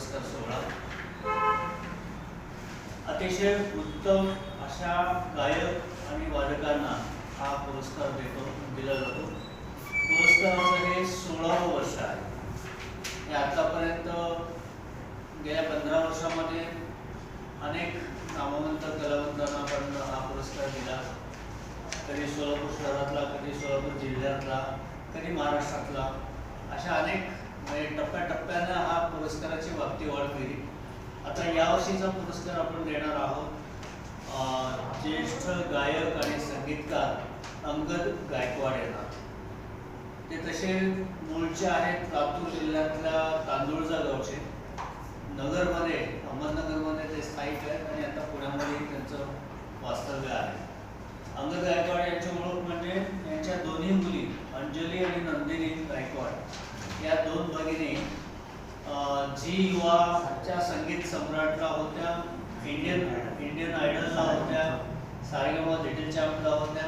पुरस्कार सोहळा. अतिशय उत्तम अशा गायक आणि वादकांना हा पुरस्कार देतो दिला जातो. पुरस्काराचं हे सोळावं वर्ष आहे. हे आतापर्यंत गेल्या पंधरा वर्षामध्ये अनेक नामवंत कलावंतांना पण हा पुरस्कार दिला. कधी सोलापूर शहरातला कधी सोलापूर जिल्ह्यातला कधी महाराष्ट्रातला. अशा अनेक म्हणजे टप्प्याटप्प्यानं हा पुरस्कार ती वाढ केली. आता यावर्षीचा पुरस्कार आपण देणार आहोत ज्येष्ठ गायक आणि संगीतकार अंगद गायकवाड यांना. ते तसे मूळचे आहेत लातूर जिल्ह्यातल्या तांदूळजा गावचे. नगरमध्ये अहमदनगरमध्ये ते स्थायिक आहेत आणि आता पुण्यामध्ये त्यांचं वास्तव्य आहे. अंगद गायकवाड यांची ओळख म्हणजे यांच्या दोन्ही मुली अंजली आणि नंदिनी गायकवाड. या दोन भगिनी अं, जी युवाच्या संगीत सम्राटला होत्या इंडियन इंडियन आयडलला होत्या सारेगमा लिटिल चॅम्पला होत्या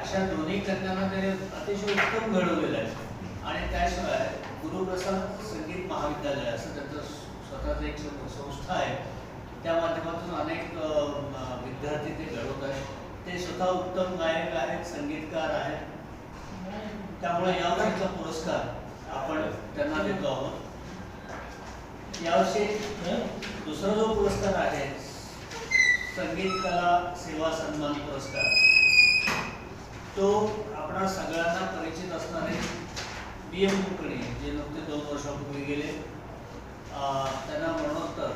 अशा दोन्ही कन्यांना ते अतिशय उत्तम घडवलेलं आहे. आणि त्याशिवाय गुरुप्रसाद संगीत महाविद्यालय असं त्यांचं स्वतःचं एक संस्था आहे त्या माध्यमातून अनेक विद्यार्थी ते घडवत आहेत. ते स्वतः उत्तम गायक आहेत संगीतकार आहेत. त्यामुळे यावर्षीचा पुरस्कार आपण त्यांना देतो आहोत. यावर्षी दुसरा जो पुरस्कार आहे संगीत कला सेवा सन्मान पुरस्कार तो आपणा सगळ्यांना परिचित असणारे बी एम कुलकर्णी जे नुकते दोन वर्षापूर्वी गेले. त्यांना मरणोत्तर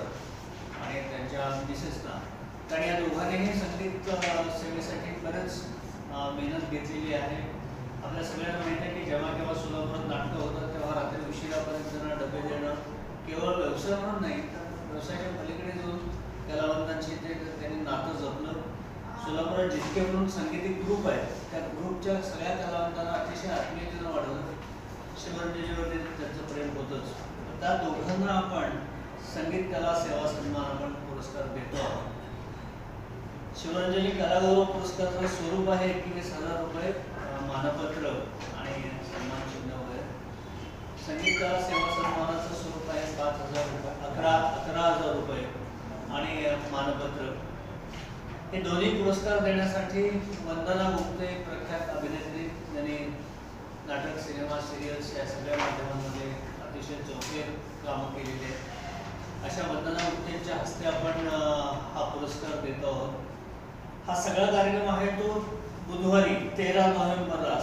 आणि त्यांच्या मिसेसला कारण या दोघांनीही संगीत सेवेसाठी बरेच मेहनत घेतलेली आहे. आपल्या सगळ्यांना माहिती आहे की जेव्हा केव्हा सुद्धा सोलापुरात जितके म्हणून सांगीतिक ग्रुप आहेत त्या ग्रुपच्या सगळ्या कलावंतांना अतिशय आत्मीयतेनं वाढवलं शिवरंजनीवरती त्यांचं प्रेम होतंच. त्या दोघांना आपण संगीत कला सेवा सन्मान आपण पुरस्कार देतो आहोत. शिवरंजनी कलागौरव पुरस्काराचं स्वरूप आहे एकवीस हजार रुपये मानपत्र आणि सन्मान चिन्ह वगैरे. संगीत कला सेवा सन्मानाचं स्वरूप आहे पाच हजार रुपये अकरा अकरा हजार रुपये आणि मानपत्र. हे दोन्ही पुरस्कार देण्यासाठी वंदना गुप्ते प्रख्यात अभिनेत्री यांनी नाटक सिनेमा सिरियल्स या सगळ्या माध्यमांमध्ये अतिशय चौके कामं केलेली आहेत. अशा वंदना गुप्तेंच्या हस्ते आपण हा पुरस्कार देतो आहोत. हा सगळा कार्यक्रम आहे तो बुधवारी तेरा नोव्हेंबरला